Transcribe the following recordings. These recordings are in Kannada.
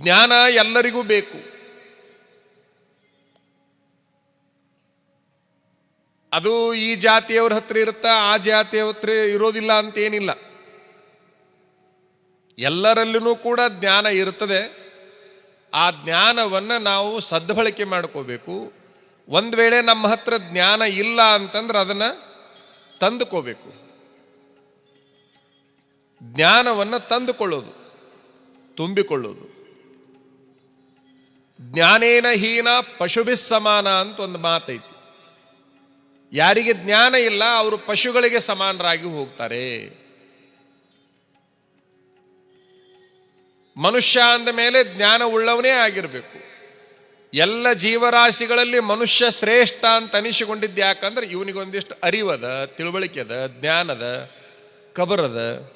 ಜ್ಞಾನ ಎಲ್ಲರಿಗೂ ಬೇಕು. ಅದು ಈ ಜಾತಿಯವ್ರ ಹತ್ರ ಇರುತ್ತಾ, ಆ ಜಾತಿಯವ್ರ ಹತ್ರ ಇರೋದಿಲ್ಲ ಅಂತ ಏನಿಲ್ಲ ಎಲ್ಲರಲ್ಲೂ ಕೂಡ ಜ್ಞಾನ ಇರುತ್ತದೆ ಆ ಜ್ಞಾನವನ್ನು ನಾವು ಸದ್ಬಳಕೆ ಮಾಡ್ಕೋಬೇಕು. ಒಂದು ವೇಳೆ ನಮ್ಮ ಹತ್ರ ಜ್ಞಾನ ಇಲ್ಲ ಅಂತಂದ್ರೆ ಅದನ್ನು ತಂದುಕೋಬೇಕು. ಜ್ಞಾನವನ್ನು ತಂದುಕೊಳ್ಳೋದು, ತುಂಬಿಕೊಳ್ಳೋದು. ಜ್ಞಾನೇನ ಹೀನ ಪಶುಭಿಸ್ ಸಮಾನ ಅಂತ ಒಂದು ಮಾತೈತಿ. ಯಾರಿಗೆ ಜ್ಞಾನ ಇಲ್ಲ, ಅವರು ಪಶುಗಳಿಗೆ ಸಮಾನರಾಗಿ ಹೋಗ್ತಾರೆ. ಮನುಷ್ಯ ಅಂದ ಮೇಲೆ ಜ್ಞಾನ ಉಳ್ಳವನೇ ಆಗಿರಬೇಕು. ಎಲ್ಲ ಜೀವರಾಶಿಗಳಲ್ಲಿ ಮನುಷ್ಯ ಶ್ರೇಷ್ಠ ಅಂತ ಅನಿಸಿಕೊಂಡಿದ್ದು ಯಾಕಂದ್ರೆ ಇವನಿಗೊಂದಿಷ್ಟು ಅರಿವದ, ತಿಳುವಳಿಕೆದ, ಜ್ಞಾನದ, ಕಬರದ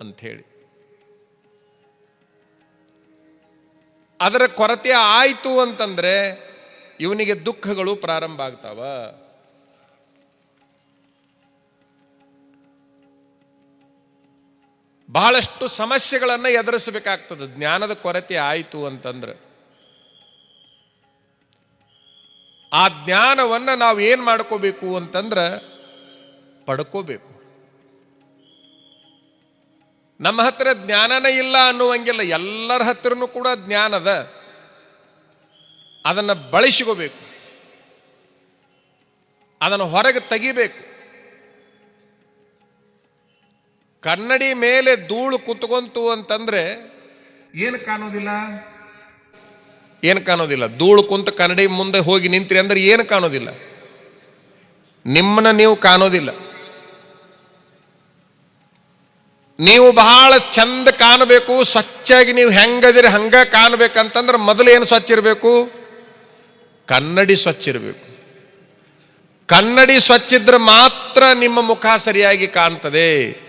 ಅಂಥೇಳಿ. ಅದರ ಕೊರತೆ ಆಯಿತು ಅಂತಂದರೆ ಇವನಿಗೆ ದುಃಖಗಳು ಪ್ರಾರಂಭ ಆಗ್ತಾವ. ಬಹಳಷ್ಟು ಸಮಸ್ಯೆಗಳನ್ನು ಎದುರಿಸಬೇಕಾಗ್ತದೆ. ಜ್ಞಾನದ ಕೊರತೆ ಆಯಿತು ಅಂತಂದ್ರೆ. ಆ ಜ್ಞಾನವನ್ನು ನಾವು ಏನು ಮಾಡ್ಕೋಬೇಕು ಅಂತಂದ್ರೆ ಪಡ್ಕೋಬೇಕು. ನಮ್ಮ ಹತ್ರ ಜ್ಞಾನನೇ ಇಲ್ಲ ಅನ್ನುವಂಗಿಲ್ಲ ಎಲ್ಲರ ಹತ್ರನೂ ಕೂಡ ಜ್ಞಾನದ ಅದನ್ನು ಬಳಸಿಕೋಬೇಕು. ಅದನ್ನು ಹೊರಗೆ ತೆಗಿಬೇಕು. ಕನ್ನಡಿ ಮೇಲೆ ಧೂಳು ಕುತ್ಕೊಂತು ಅಂತಂದ್ರೆ ಏನು ಕಾಣೋದಿಲ್ಲ? ಏನು ಕಾಣೋದಿಲ್ಲ? ಧೂಳು ಕುಂತ ಕನ್ನಡಿ ಮುಂದೆ ಹೋಗಿ ನಿಂತ್ರಿ ಅಂದ್ರೆ ಏನು ಕಾಣೋದಿಲ್ಲ? ನಿಮ್ಮನ್ನ ನೀವು ಕಾಣೋದಿಲ್ಲ. ನೀವು ಬಹಳ ಚಂದ ಕಾಣಬೇಕು, ಸ್ವಚ್ಛಾಗಿ ನೀವು ಹೆಂಗದಿರಿ ಹಂಗ ಕಾಣಬೇಕಂತಂದ್ರೆ ಮೊದಲು ಏನು ಸ್ವಚ್ಛ ಇರಬೇಕು? ಕನ್ನಡಿ ಸ್ವಚ್ಛ ಇರಬೇಕು. ಕನ್ನಡಿ ಸ್ವಚ್ಛ ಇದ್ರೆ ಮಾತ್ರ ನಿಮ್ಮ ಮುಖ ಸರಿಯಾಗಿ ಕಾಣ್ತದೆ.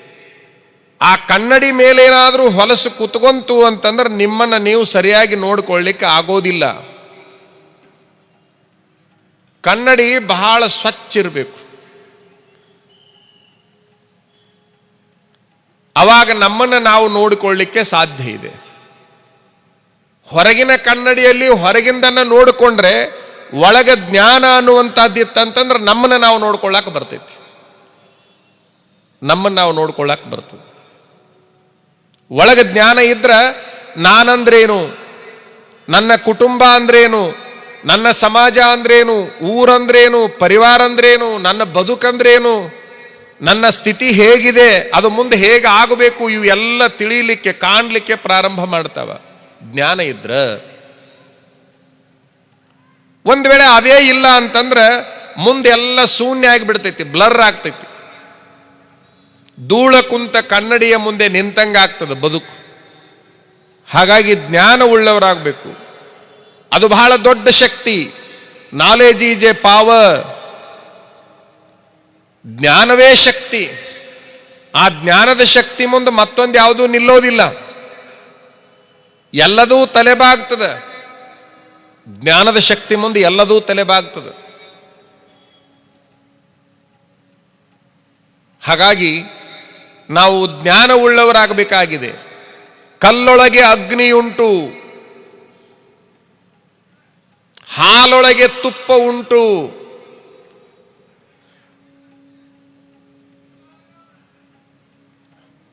ಆ ಕನ್ನಡಿ ಮೇಲೆ ಏನಾದರೂ ಹೊಲಸು ಕುತ್ಕೊಂತು ಅಂತಂದ್ರೆ ನಿಮ್ಮನ್ನು ನೀವು ಸರಿಯಾಗಿ ನೋಡ್ಕೊಳ್ಳಿಕ್ಕೆ ಆಗೋದಿಲ್ಲ. ಕನ್ನಡಿ ಬಹಳ ಸ್ವಚ್ಛ ಇರಬೇಕು. ಅವಾಗ ನಮ್ಮನ್ನು ನಾವು ನೋಡಿಕೊಳ್ಳಿಕ್ಕೆ ಸಾಧ್ಯ ಇದೆ. ಹೊರಗಿನ ಕನ್ನಡಿಯಲ್ಲಿ ಹೊರಗಿಂದನ್ನ ನೋಡಿಕೊಂಡ್ರೆ ಒಳಗ ಜ್ಞಾನ ಅನ್ನುವಂಥದ್ದು ಇತ್ತಂತಂದ್ರೆ ನಮ್ಮನ್ನು ನಾವು ನೋಡ್ಕೊಳ್ಳಾಕ ಬರ್ತೈತಿ. ನಮ್ಮನ್ನು ನಾವು ನೋಡ್ಕೊಳ್ಳಾಕ ಬರ್ತದೆ. ಒಳಗ ಜ್ಞಾನ ಇದ್ರ ನಾನಂದ್ರೇನು? ನನ್ನ ಕುಟುಂಬ ಅಂದ್ರೇನು? ನನ್ನ ಸಮಾಜ ಅಂದ್ರೇನು? ಊರಂದ್ರೇನು ಪರಿವಾರ ಅಂದ್ರೇನು? ನನ್ನ ಬದುಕಂದ್ರೇನು? ನನ್ನ ಸ್ಥಿತಿ ಹೇಗಿದೆ, ಅದು ಮುಂದೆ ಹೇಗೆ ಆಗಬೇಕು ಇವೆಲ್ಲ ತಿಳಿಯಲಿಕ್ಕೆ ಕಾಣಲಿಕ್ಕೆ ಪ್ರಾರಂಭ ಮಾಡ್ತಾವ. ಜ್ಞಾನ ಇದ್ರ. ಒಂದು ವೇಳೆ ಅದೇ ಇಲ್ಲ ಅಂತಂದ್ರೆ, ಮುಂದೆ ಎಲ್ಲ ಶೂನ್ಯ ಆಗಿಬಿಡ್ತೈತಿ, ಬ್ಲರ್ ಆಗ್ತೈತಿ. ಧೂಳ ಕುಂತ ಕನ್ನಡಿಯ ಮುಂದೆ ನಿಂತಂಗ ಆಗ್ತದೆ ಬದುಕು. ಹಾಗಾಗಿ ಜ್ಞಾನ ಉಳ್ಳವರಾಗಬೇಕು. ಅದು ಬಹಳ ದೊಡ್ಡ ಶಕ್ತಿ. ನಾಲೆಜ್ ಈಸ್ ಎ ಪಾವರ್ ಜ್ಞಾನವೇ ಶಕ್ತಿ. ಆ ಜ್ಞಾನದ ಶಕ್ತಿ ಮುಂದೆ ಮತ್ತೊಂದು ಯಾವುದೂ ನಿಲ್ಲೋದಿಲ್ಲ. ಎಲ್ಲದೂ ತಲೆಬಾಗ್ತದೆ. ಜ್ಞಾನದ ಶಕ್ತಿ ಮುಂದೆ ಎಲ್ಲದೂ ತಲೆಬಾಗ್ತದೆ. ಹಾಗಾಗಿ ನಾವು ಜ್ಞಾನವುಳ್ಳವರಾಗಬೇಕಾಗಿದೆ. ಕಲ್ಲೊಳಗೆ ಅಗ್ನಿಯುಂಟು. ಹಾಲೊಳಗೆ ತುಪ್ಪ ಉಂಟು.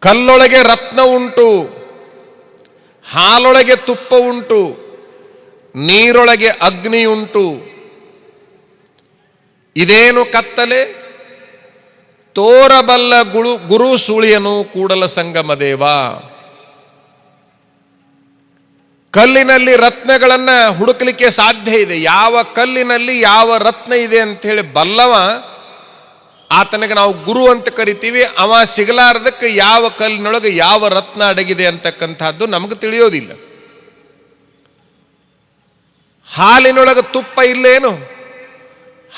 ಕಲ್ಲೊಳಗೆ ರತ್ನ ಉಂಟು, ಹಾಲೊಳಗೆ ತುಪ್ಪ ಉಂಟು, ನೀರೊಳಗೆ ಅಗ್ನಿ ಉಂಟು. ಇದೇನು ಕತ್ತಲೆ? ತೋರಬಲ್ಲ ಗುಳು, ಗುರು ಸುಳಿಯನು ಕೂಡಲ ಸಂಗಮ ದೇವ. ಕಲ್ಲಿನಲ್ಲಿ ರತ್ನಗಳನ್ನು ಹುಡುಕಲಿಕ್ಕೆ ಸಾಧ್ಯ ಇದೆ. ಯಾವ ಕಲ್ಲಿನಲ್ಲಿ ಯಾವ ರತ್ನ ಇದೆ ಅಂತ ಹೇಳಿ ಬಲ್ಲವ ಆತನಿಗೆ ನಾವು ಗುರು ಅಂತ ಕರಿತೀವಿ, ಅವ ಸಿಗಲಾರದಕ್ಕೆ ಯಾವ ಕಲ್ಲಿನೊಳಗೆ ಯಾವ ರತ್ನ ಅಡಗಿದೆ ಅಂತಕ್ಕಂಥದ್ದು ನಮಗೆ ತಿಳಿಯೋದಿಲ್ಲ. ಹಾಲಿನೊಳಗೆ ತುಪ್ಪ ಇಲ್ಲೇನು?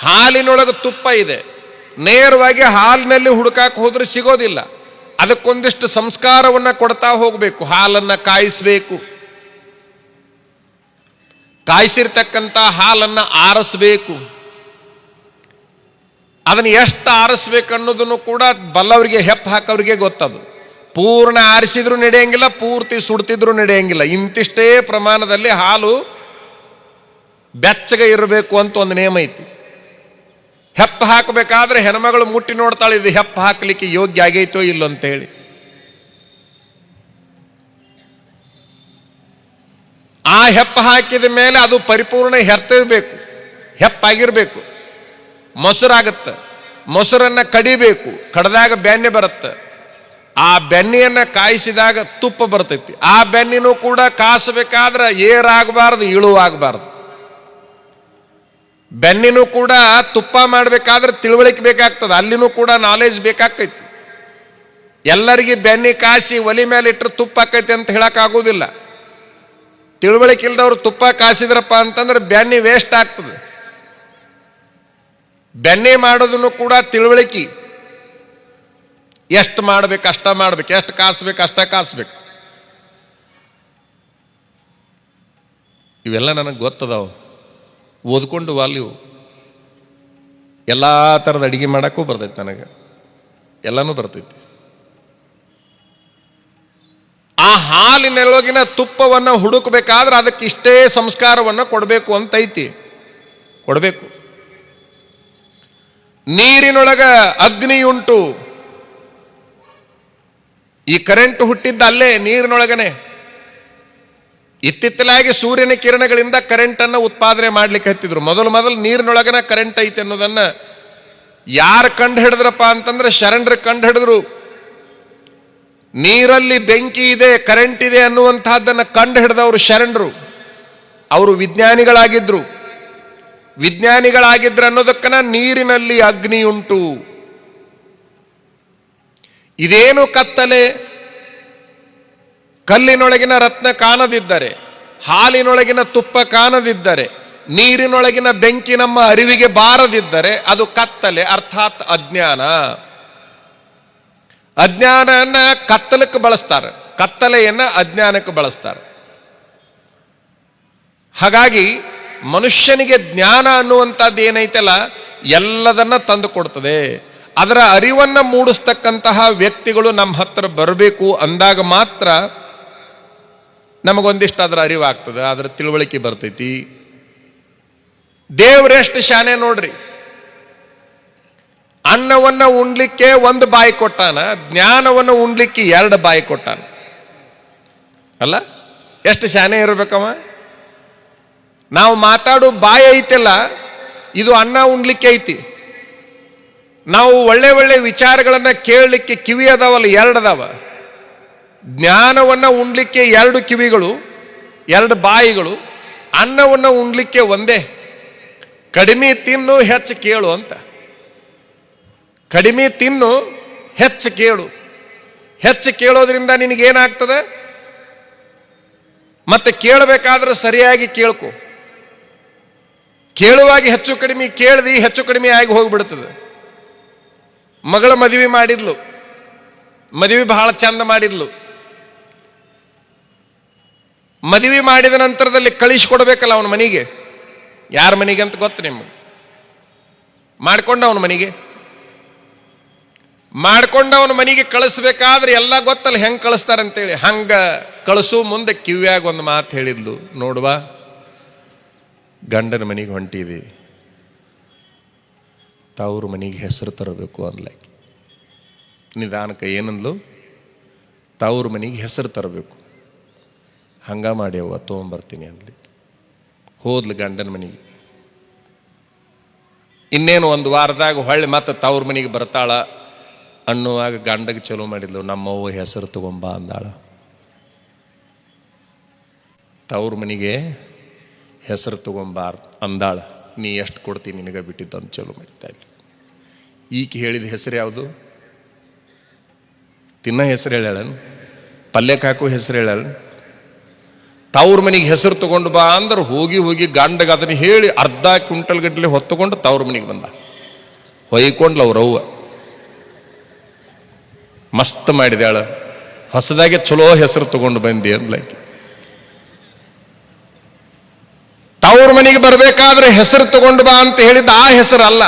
ಹಾಲಿನೊಳಗೆ ತುಪ್ಪ ಇದೆ. ನೇರವಾಗಿ ಹಾಲಿನಲ್ಲಿ ಹುಡುಕಾಕ್ ಹೋದ್ರೆ ಸಿಗೋದಿಲ್ಲ. ಅದಕ್ಕೊಂದಿಷ್ಟು ಸಂಸ್ಕಾರವನ್ನ ಕೊಡ್ತಾ ಹೋಗಬೇಕು, ಹಾಲನ್ನ ಕಾಯಿಸಬೇಕು. ಕಾಯಿಸಿರ್ತಕ್ಕಂಥ ಹಾಲನ್ನ ಆರಿಸ್ಬೇಕು. ಅದನ್ನು ಎಷ್ಟು ಆರಿಸ್ಬೇಕು ಅನ್ನೋದನ್ನು ಕೂಡ ಬಲ್ಲವರಿಗೆ ಹೆಪ್ಪು ಹಾಕೋರಿಗೆ ಗೊತ್ತದು. ಪೂರ್ಣ ಆರಿಸಿದ್ರೂ ನಡೆಯಂಗಿಲ್ಲ, ಪೂರ್ತಿ ಸುಡ್ತಿದ್ರು ನಡೆಯಂಗಿಲ್ಲ. ಇಂತಿಷ್ಟೇ ಪ್ರಮಾಣದಲ್ಲಿ ಹಾಲು ಬೆಚ್ಚಗೆ ಇರಬೇಕು ಅಂತ ಒಂದು ನಿಯಮ ಐತಿ. ಹೆಪ್ಪ ಹಾಕಬೇಕಾದ್ರೆ ಹೆಣ್ಮಗಳು ಮುಟ್ಟಿ ನೋಡ್ತಾಳೆ, ಇದು ಹೆಪ್ಪ ಹಾಕಲಿಕ್ಕೆ ಯೋಗ್ಯ ಆಗೈತೋ ಇಲ್ಲೋ ಅಂತ ಹೇಳಿ ಆ ಹೆಪ್ಪ ಹಾಕಿದ ಮೇಲೆ ಅದು ಪರಿಪೂರ್ಣ ಹೆತ್ತಿರಬೇಕು ಹೆಪ್ಪಾಗಿರ್ಬೇಕು ಮೊಸರಾಗತ್ತೆ. ಮೊಸರನ್ನು ಕಡಿಬೇಕು, ಕಡ್ದಾಗ ಬೆಣ್ಣೆ ಬರುತ್ತೆ. ಆ ಬೆನ್ನೆಯನ್ನು ಕಾಯಿಸಿದಾಗ ತುಪ್ಪ ಬರ್ತೈತಿ. ಆ ಬೆನ್ನಿನೂ ಕೂಡ ಕಾಸಬೇಕಾದ್ರೆ ಏರಾಗಬಾರ್ದು ಇಳುವಾಗಬಾರ್ದು ಬೆನ್ನಿನೂ ಕೂಡ ತುಪ್ಪ ಮಾಡಬೇಕಾದ್ರೆ ತಿಳುವಳಿಕೆ ಬೇಕಾಗ್ತದೆ. ಅಲ್ಲಿನೂ ಕೂಡ ನಾಲೆಜ್ ಬೇಕಾಗ್ತೈತಿ. ಎಲ್ಲರಿಗೆ ಬೆನ್ನಿ ಕಾಸಿ ಒಲಿ ಮೇಲೆ ಇಟ್ಟರೆ ತುಪ್ಪ ಆಕೈತಿ ಅಂತ ಹೇಳೋಕ್ಕಾಗೋದಿಲ್ಲ ತಿಳುವಳಿಕೆ ಇಲ್ಲದವ್ರು ತುಪ್ಪ ಕಾಸಿದ್ರಪ್ಪ ಅಂತಂದ್ರೆ ಬೆನ್ನಿ ವೇಸ್ಟ್ ಆಗ್ತದೆ. ಬೆಣ್ಣೆ ಮಾಡೋದನ್ನು ಕೂಡ ತಿಳುವಳಿಕೆ. ಎಷ್ಟು ಮಾಡ್ಬೇಕು, ಅಷ್ಟ ಮಾಡ್ಬೇಕು, ಎಷ್ಟು ಕಾಸ್ಬೇಕು, ಅಷ್ಟ ಕಾಸ್ಬೇಕು. ಇವೆಲ್ಲ ನನಗೆ ಗೊತ್ತದವು. ಓದ್ಕೊಂಡು ವಾಲ್ಯೂ. ಎಲ್ಲ ಥರದ ಅಡಿಗೆ ಮಾಡೋಕ್ಕೂ ಬರ್ತೈತೆ ನನಗೆ. ಎಲ್ಲನೂ ಬರ್ತೈತಿ. ಆ ಹಾಲಿನೊಳಗಿನ ತುಪ್ಪವನ್ನು ಹುಡುಕಬೇಕಾದ್ರೆ ಅದಕ್ಕೆ ಇಷ್ಟೇ ಸಂಸ್ಕಾರವನ್ನು ಕೊಡಬೇಕು ಅಂತೈತಿ. ಕೊಡಬೇಕು. ನೀರಿನೊಳಗ ಅಗ್ನಿ ಉಂಟು ಈ ಕರೆಂಟ್ ಹುಟ್ಟಿದ್ದ ಅಲ್ಲೇ ನೀರಿನೊಳಗನೆ. ಇತ್ತಿತ್ತಲಾಗಿ ಸೂರ್ಯನ ಕಿರಣಗಳಿಂದ ಕರೆಂಟ್ ಅನ್ನು ಉತ್ಪಾದನೆ ಮಾಡ್ಲಿಕ್ಕೆ ಹತ್ತಿದ್ರು. ಮೊದಲು ಮೊದಲು ನೀರಿನೊಳಗನ ಕರೆಂಟ್ ಐತೆ ಅನ್ನೋದನ್ನ ಯಾರು ಕಂಡು ಹಿಡಿದ್ರಪ್ಪ ಅಂತಂದ್ರೆ ಶರಣರು ಕಂಡು ಹಿಡಿದ್ರು. ನೀರಲ್ಲಿ ಬೆಂಕಿ ಇದೆ, ಕರೆಂಟ್ ಇದೆ ಅನ್ನುವಂತಹದ್ದನ್ನು ಕಂಡು ಹಿಡಿದವರು ಶರಣರು. ಅವರು ವಿಜ್ಞಾನಿಗಳಾಗಿದ್ರು. ವಿಜ್ಞಾನಿಗಳಾಗಿದ್ರು ಅನ್ನೋದಕ್ಕನ ನೀರಿನಲ್ಲಿ ಅಗ್ನಿ ಉಂಟು ಇದೇನು ಕತ್ತಲೆ? ಕಲ್ಲಿನೊಳಗಿನ ರತ್ನ ಕಾಣದಿದ್ದರೆ, ಹಾಲಿನೊಳಗಿನ ತುಪ್ಪ ಕಾಣದಿದ್ದರೆ, ನೀರಿನೊಳಗಿನ ಬೆಂಕಿ ನಮ್ಮ ಅರಿವಿಗೆ ಬಾರದಿದ್ದರೆ ಅದು ಕತ್ತಲೆ, ಅರ್ಥಾತ್ ಅಜ್ಞಾನ. ಅಜ್ಞಾನನ ಕತ್ತಲಕ್ಕೆ ಬಳಸ್ತಾರೆ, ಕತ್ತಲೆಯನ್ನ ಅಜ್ಞಾನಕ್ಕೆ ಬಳಸ್ತಾರೆ. ಹಾಗಾಗಿ ಮನುಷ್ಯನಿಗೆ ಜ್ಞಾನ ಅನ್ನುವಂಥದ್ದು ಏನೈತಲ್ಲ, ಎಲ್ಲದನ್ನ ತಂದು ಕೊಡ್ತದೆ. ಅದರ ಅರಿವನ್ನು ಮೂಡಿಸ್ತಕ್ಕಂತಹ ವ್ಯಕ್ತಿಗಳು ನಮ್ಮ ಹತ್ರ ಬರಬೇಕು ಅಂದಾಗ ಮಾತ್ರ ನಮಗೊಂದಿಷ್ಟು ಅದರ ಅರಿವಾಗ್ತದೆ, ಅದರ ತಿಳುವಳಿಕೆ ಬರ್ತೈತಿ. ದೇವರೆಷ್ಟು ಶಾನೆ ನೋಡ್ರಿ. ಅನ್ನವನ್ನು ಉಣ್ಲಿಕ್ಕೆ ಒಂದು ಬಾಯಿ ಕೊಟ್ಟಾನ, ಜ್ಞಾನವನ್ನು ಉಣ್ಲಿಕ್ಕೆ ಎರಡು ಬಾಯಿ ಕೊಟ್ಟಾನ. ಅಲ್ಲ? ಎಷ್ಟು ಶಾನೆ ಇರ್ಬೇಕವ? ನಾವು ಮಾತಾಡೋ ಬಾಯಿ ಐತಿಲ್ಲ, ಇದು ಅನ್ನ ಉಣ್ಲಿಕ್ಕೆ ಐತಿ. ನಾವು ಒಳ್ಳೆ ಒಳ್ಳೆ ವಿಚಾರಗಳನ್ನು ಕೇಳಲಿಕ್ಕೆ ಕಿವಿ ಅದಾವಲ್ಲ, ಎರಡು ಅದಾವ. ಜ್ಞಾನವನ್ನು ಉಣ್ಲಿಕ್ಕೆ ಎರಡು ಕಿವಿಗಳು, ಎರಡು ಬಾಯಿಗಳು, ಅನ್ನವನ್ನು ಉಣ್ಲಿಕ್ಕೆ ಒಂದೇ. ಕಡಿಮೆ ತಿನ್ನು, ಹೆಚ್ಚು ಕೇಳು ಅಂತ. ಕಡಿಮೆ ತಿನ್ನು, ಹೆಚ್ಚು ಕೇಳು. ಹೆಚ್ಚು ಕೇಳೋದ್ರಿಂದ ನಿನಗೇನಾಗ್ತದೆ? ಮತ್ತೆ ಕೇಳಬೇಕಾದ್ರೆ ಸರಿಯಾಗಿ ಕೇಳ್ಕೊ. ಕೇಳುವಾಗ ಹೆಚ್ಚು ಕಡಿಮೆ ಕೇಳ್ದಿ ಹೆಚ್ಚು ಕಡಿಮೆ ಆಗಿ ಹೋಗ್ಬಿಡ್ತದೆ. ಮಗಳ ಮದುವೆ ಮಾಡಿದ್ಲು. ಮದುವೆ ಬಹಳ ಚಂದ ಮಾಡಿದ್ಲು. ಮದುವೆ ಮಾಡಿದ ನಂತರದಲ್ಲಿ ಕಳಿಸಿಕೊಡ್ಬೇಕಲ್ಲ ಅವನ ಮನೆಗೆ? ಯಾರ ಮನೆಗೆ ಅಂತ ಗೊತ್ತು ನಿಮ್ಗೆ? ಮಾಡ್ಕೊಂಡ ಅವನ ಮನೆಗೆ? ಮಾಡ್ಕೊಂಡ ಅವನ ಮನೆಗೆ ಕಳಿಸ್ಬೇಕಾದ್ರೆ ಎಲ್ಲ ಗೊತ್ತಲ್ಲ ಹೆಂಗೆ ಕಳಿಸ್ತಾರಂತೇಳಿ. ಹಂಗ ಕಳಿಸು ಮುಂದೆ ಕಿವ್ಯಾಗ ಒಂದು ಮಾತು ಹೇಳಿದ್ಲು. ನೋಡುವ. ಗಂಡನ ಮನೆಗೆ ಹೊಂಟೀವಿ. ತವ್ರ ಮನೆಗೆ ಹೆಸರು ತರಬೇಕು ಅನ್ಲಾಕಿ. ನಿಧಾನಕ್ಕೆ ಏನಂದ್ಲು? ತವ್ರ ಮನೆಗೆ ಹೆಸರು ತರಬೇಕು. ಹಂಗ ಮಾಡ್ಯವ ತೊಗೊಂಬರ್ತೀನಿ ಅಂದ್ಲಿ. ಹೋದ್ಲು ಗಂಡನ ಮನೆಗೆ. ಇನ್ನೇನು ಒಂದು ವಾರದಾಗ ಹೊಳ್ಳಿ ಮತ್ತೆ ತವ್ರ ಮನೆಗೆ ಬರ್ತಾಳ ಅನ್ನುವಾಗ ಗಂಡಗೆ ಚಲೋ ಮಾಡಿದ್ಲು, ನಮ್ಮವ್ವ ಹೆಸರು ತಗೊಂಬ ಅಂದಾಳ. ತವ್ರ ಮನೆಗೆ ಹೆಸರು ತಗೊಂಬಾರ್ ಅಂದಾಳ, ನೀ ಎಷ್ಟು ಕೊಡ್ತೀನಿ ನಿನಗೆ ಬಿಟ್ಟಿದ್ದು ಅಂತ ಚಲೋ ಮಾಡ್ತಾ ಇಲ್ಲ ಈಕೆ ಹೇಳಿದ ಹೆಸರು ಯಾವುದು? ತಿನ್ನೋ ಹೆಸರು ಹೇಳ್ಯಾಳನ್ ಪಲ್ಯಕ್ಕೆ ಹಾಕೋ ಹೆಸರು ಹೇಳ್ಯಾಳ ತವ್ರ ಮನೆಗೆ ಹೆಸರು ತಗೊಂಡು ಬಾ ಅಂದ್ರೆ ಹೋಗಿ ಹೋಗಿ ಗಂಡಗ ಅದನ್ನ ಹೇಳಿ ಅರ್ಧ ಕ್ವಿಂಟಲ್ ಗಟ್ಟಲೆ ಹೊತ್ತುಕೊಂಡು ತವ್ರ ಮನೆಗೆ ಬಂದ. ಹೊಯ್ಕೊಂಡ್ಲ ಅವ್ರವ್ವ ಮಸ್ತ್ ಮಾಡಿದ್ಯಾಳ. ಹೊಸದಾಗೆ ಚಲೋ ಹೆಸರು ತಗೊಂಡು ಬಂದಿ ಅಂದ್ಲಾಕಿ ತವ್ರ ಮನೆಗೆ ಬರಬೇಕಾದ್ರೆ ಹೆಸರು ತಗೊಂಡು ಬಾ ಅಂತ ಹೇಳಿದ ಆ ಹೆಸರು ಅಲ್ಲ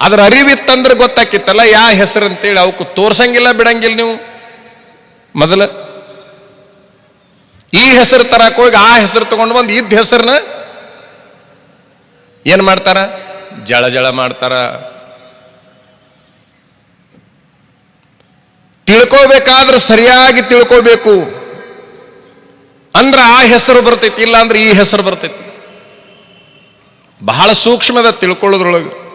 ಅದರ ಅರಿವಿತ್ತಂದ್ರೆ ಗೊತ್ತಾಕಿತ್ತಲ್ಲ, ಯಾ ಹೆಸರು ಅಂತೇಳಿ ಅವಕ್ಕೆ ತೋರ್ಸಂಗಿಲ್ಲ, ಬಿಡಂಗಿಲ್ಲ ನೀವು. ಮೊದಲ ಈ ಹೆಸರು ತರಕೋಗಿ ಹೋಗಿ ಆ ಹೆಸರು ತಗೊಂಡು ಬಂದು ಇದ್ದ ಹೆಸರನ್ನ ಏನು ಮಾಡ್ತಾರ? ಜಳ ಜಳ ಮಾಡ್ತಾರ. ತಿಳ್ಕೋಬೇಕಾದ್ರೆ ಸರಿಯಾಗಿ ತಿಳ್ಕೋಬೇಕು. ಅಂದ್ರ ಆ ಹೆಸರು ಬರ್ತೈತಿ ಇಲ್ಲ ಅಂದ್ರೆ ಈ ಹೆಸರು ಬರ್ತೈತಿ. ಬಹಳ ಸೂಕ್ಷ್ಮದ ತಿಳ್ಕೊಳ್ಳೋದ್ರೊಳಗೆ